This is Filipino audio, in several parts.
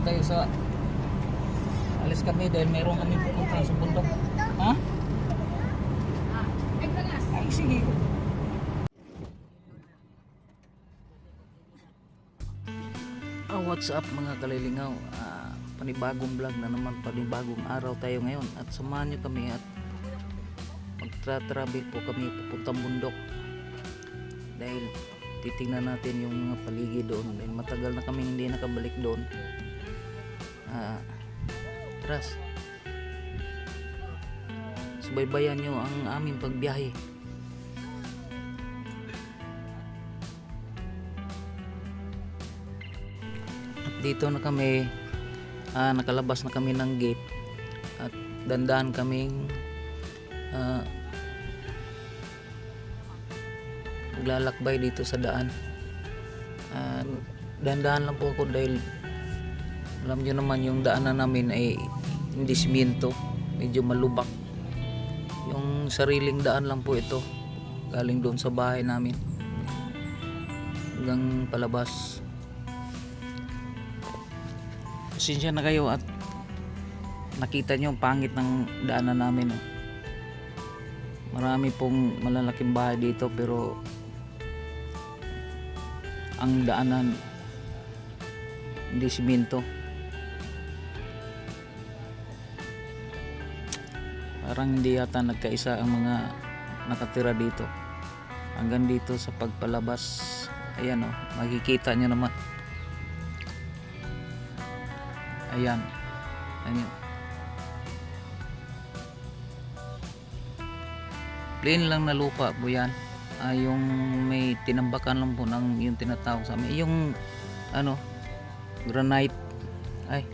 tayo sa alis kami dahil meron kami pupunta sa bundok. Ha? Ay, sige. Ah, what's up mga kalilingaw? Ah, panibagong vlog na naman, panibagong araw tayo ngayon at samahan nyo kami at magtra-travel po kami papuntang bundok dahil titingnan natin yung mga paligid doon dahil matagal na kami hindi nakabalik doon ah, tras. Subaybayan nyo ang aming pagbiyahe. At dito na kami ah, nakalabas na kami ng gate. At dandan kaming ah, maglalakbay dito sa daan. Ah, dahan-dahan lang po ako dahil alam nyo naman yung daanan namin ay hindi simyento medyo malubak. Yung sariling daan lang po ito galing doon sa bahay namin. Hanggang palabas. Pasensya na kayo at nakita nyo ang pangit ng daanan namin oh. marami pong malalaking bahay dito pero ang daanan hindi simento parang hindi yata nagkaisa ang mga nakatira dito. Hanggang dito sa pagpalabas ayan o makikita nyo naman. Ayan. Ayan plain lang na lupa po yan. Ah, yung may tinambakan lang po ng yung tinatawag sa amin. Yung ano granite. Ay.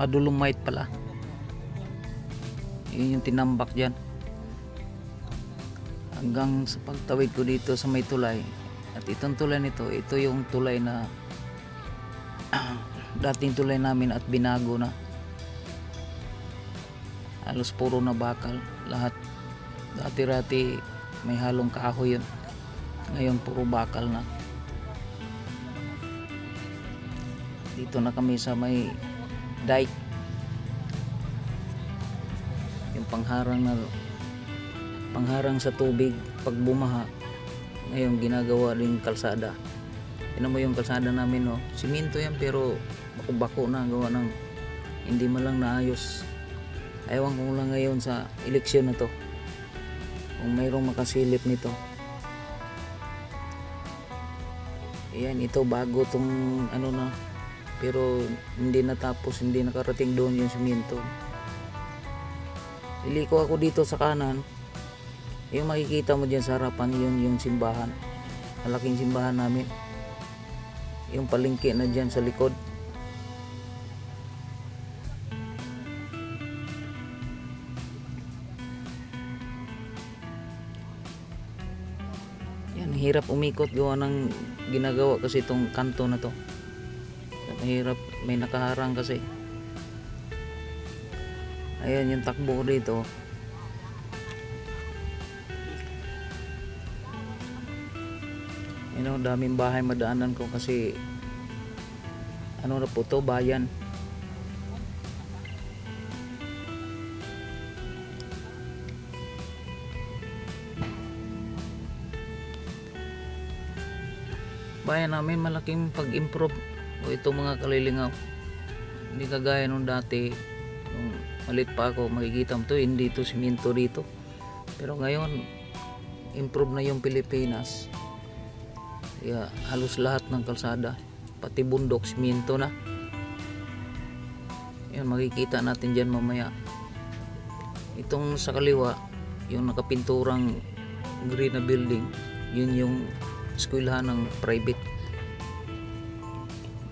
Adulomite pala yun yung tinambak dyan. Hanggang sa pagtawid ko dito sa may tulay at itong tulay nito ito yung tulay na dating tulay namin at binago na. Halos puro na bakal lahat. Dati-rati may halong kahoy yun. Ngayon puro bakal na. Dito na kami sa may dike pangharang na pangharang sa tubig pag bumaha. Ngayon ginagawa rin kalsada. Tignan mo yung kalsada namin no? Simento yan pero bako-bako na gawa ng hindi man lang naayos. Ewan ko lang ngayon sa eleksyon na to kung mayroong makasilip nito. Ayan, ito bago tong ano na pero hindi natapos, hindi nakarating doon yung simento. Iliko ako dito sa kanan. Yung makikita mo dyan sa harapan, yun yung simbahan. Malaking simbahan namin. Yung palengke na dyan sa likod. Yan, hirap umikot gawa ng ginagawa kasi itong kanto na to. Mahirap, may nakaharang kasi. Ayan yung takbo ko dito. You know, daming bahay madaanan ko kasi ano na po to, bayan. bayan namin malaking pag-improve o ito mga kalilingaw hindi kagaya nung dati nung malit pa ako. Makikita mo to hindi to siminto dito. Pero ngayon improve na yung Pilipinas. Kaya halos lahat ng kalsada pati bundok siminto na. Yan makikita natin dyan mamaya. Itong sa kaliwa yung nakapinturang green na building yun yung eskwelahan ng private.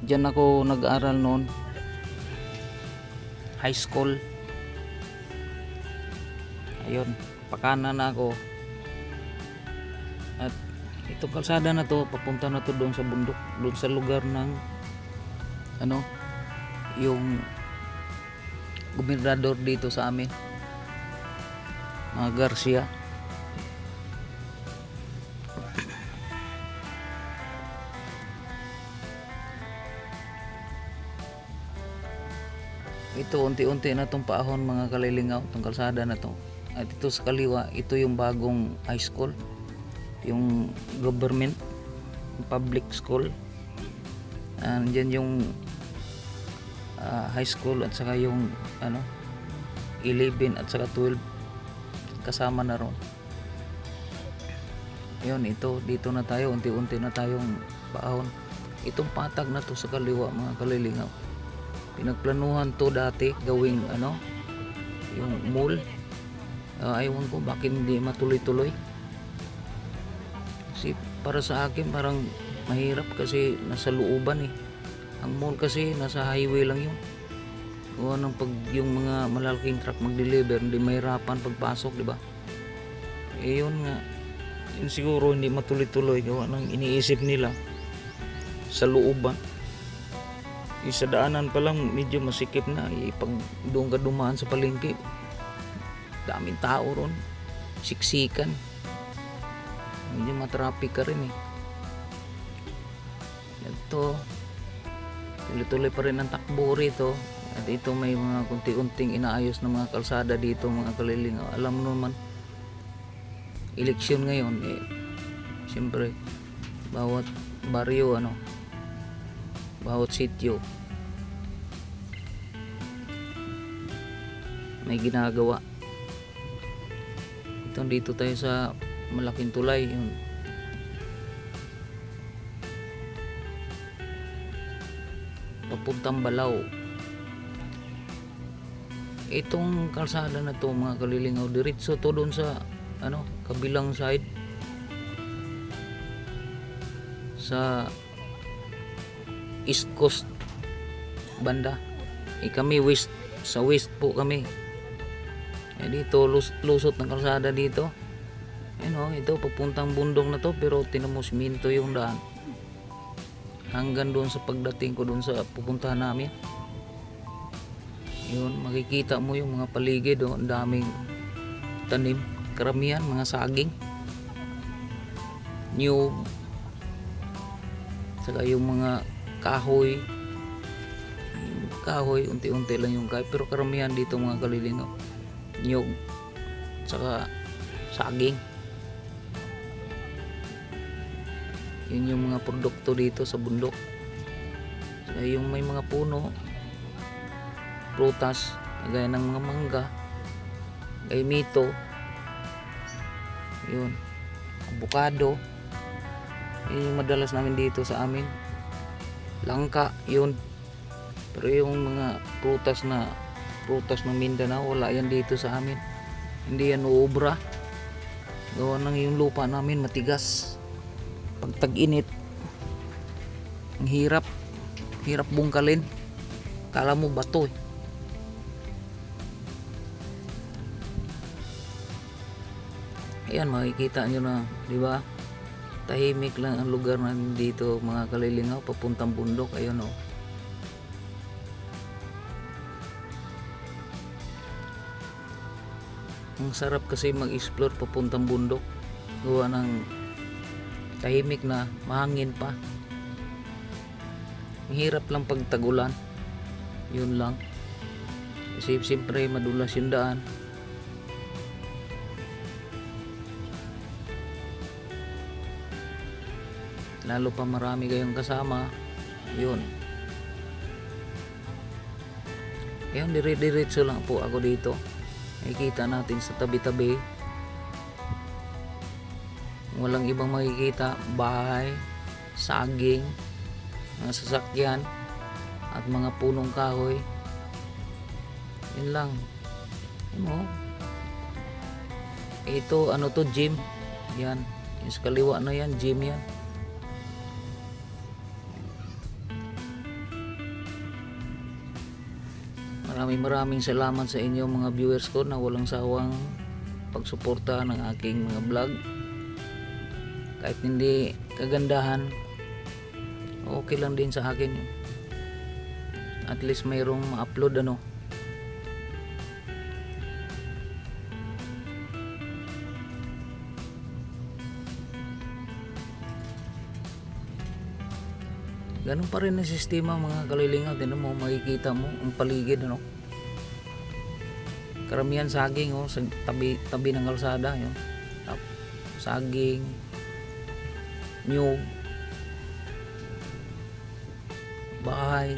Diyan ako nag-aaral noon. High school. Ayun, pakana na ako. At itong kalsada na to, papunta na to doon sa bundok, doon sa lugar ng ano, yung gobernador dito sa amin. Mga Garcia. Ito unti-unti na tong paahon mga kalilingaw tong kalsada na to. At ito sa kaliwa ito yung bagong high school yung government public school. And dyan yung ah, high school at saka yung ano 11 at saka 12 kasama na ron. Yun ito dito na tayo unti-unti na tayong paahon. Itong patag na to sa kaliwa mga kalilingaw pinagplanuhan to dati gawing ano yung mall. Ah, aywan ko bakit hindi matuloy-tuloy? Kasi para sa akin parang mahirap kasi nasa looban eh. Ang mall kasi nasa highway lang yun. Gawa ng pag yung mga malalaking truck mag-deliver hindi mahirapan pagpasok di ba? Eh yun nga. Yun siguro hindi matuloy-tuloy. Gawa ng iniisip nila sa looban yung sa daanan pa lang medyo masikip na. Eh, pag doon ka dumaan sa palengke daming tao ron. Siksikan. Medyo matraffic ka rin eh. Ito tuloy-tuloy pa rin ang takbo rito. At ito may mga kunti-unting inaayos na mga kalsada dito mga kaliling alam naman eleksyon ngayon eh siyempre bawat baryo ano bawat sityo. May ginagawa. Ito dito tayo sa malaking tulay yun. Papuntang Balaw. Itong kalsada na to mga kalilingaw diretso to doon sa ano kabilang side. Sa East Coast banda. Eh kami west sa west po kami. Eh dito lus lusot ng kalsada dito. Ano ito papuntang bundok na to pero tinamo siminto yung daan. Hanggang doon sa pagdating ko doon sa pupuntahan namin. Yun makikita mo yung mga paligid oh, ang daming tanim karamihan mga saging. New. Saka yung mga kahoy. Kahoy unti-unti lang yung kahoy. Pero karamihan dito mga kalilingaw nyug saka saging. Yun yung mga produkto dito sa bundok. Saka yung may mga puno prutas gaya ng mga mangga gaya mito. Yun. Avocado. Yun yung madalas namin dito sa amin langka yun. Pero yung mga prutas na prutas ng Mindanao wala yan dito sa amin. Hindi yan uubra. Gawa ng yung lupa namin matigas. Pag tag-init ang hirap. Hirap bungkalin. Kala mo bato eh. Ayan makikita nyo na di ba tahimik lang ang lugar na dito mga kalilingaw papuntang bundok. Ayun oh. Ang sarap kasi mag-explore papuntang bundok. Gawa ng tahimik na mahangin pa. Mahirap lang pag tagulan yun lang. Kasi siyempre madulas yung daan lalo pa marami kayong kasama. Yun. Yun dire-diretso lang po ako dito. Makikita natin sa tabi-tabi. Walang ibang makikita. Bahay saging mga sasakyan at mga punong kahoy. Yun lang. Yun mo ito ano to gym? Yan. Yung kaliwa na yan? Gym yan Maraming maraming salamat sa inyo mga viewers ko na walang sawang pagsuporta ng aking mga vlog. Kahit hindi kagandahan, okay lang din sa akin. At least mayroong ma-upload ano. Ganun pa rin ang sistema mga kalilingaw. Tinan mo, makikita mo ang paligid ano. karamihan saging oh sa tabi tabi ng kalsada yun saging nyug bahay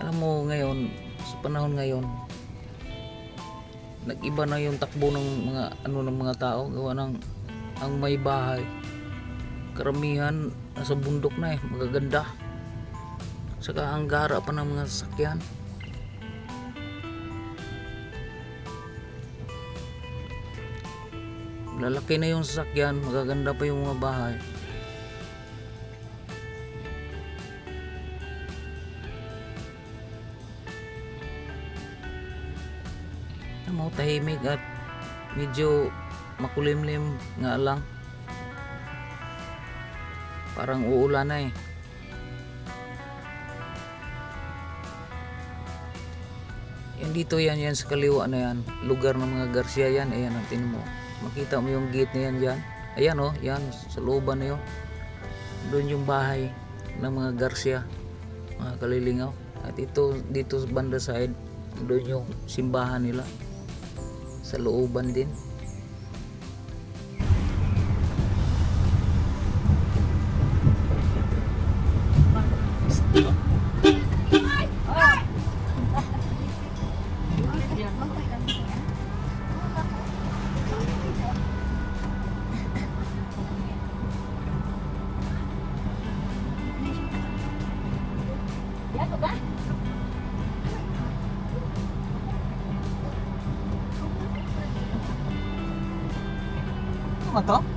alam mo ngayon sa panahon ngayon nag-iba na yung takbo ng mga ano ng mga tao gawa ng ang may bahay karamihan nasa bundok na eh magaganda. Saka ang gara pa ng mga sasakyan. Lalaki na yung sasakyan magaganda pa yung mga bahay. Mo, tahimik at medyo makulimlim nga lang. Parang uulan na eh. Yan dito yan, yan sa kaliwa na yan. Lugar ng mga Garcia yan. Ayan, tingin mo. Makita mo yung gate na yan dyan. Ayan oh, yan, sa looban na yun. Doon yung bahay ng mga Garcia. Mga kalilingaw. At ito, dito sa banda side, doon yung simbahan nila. Sa looban din. Ano to? Ano?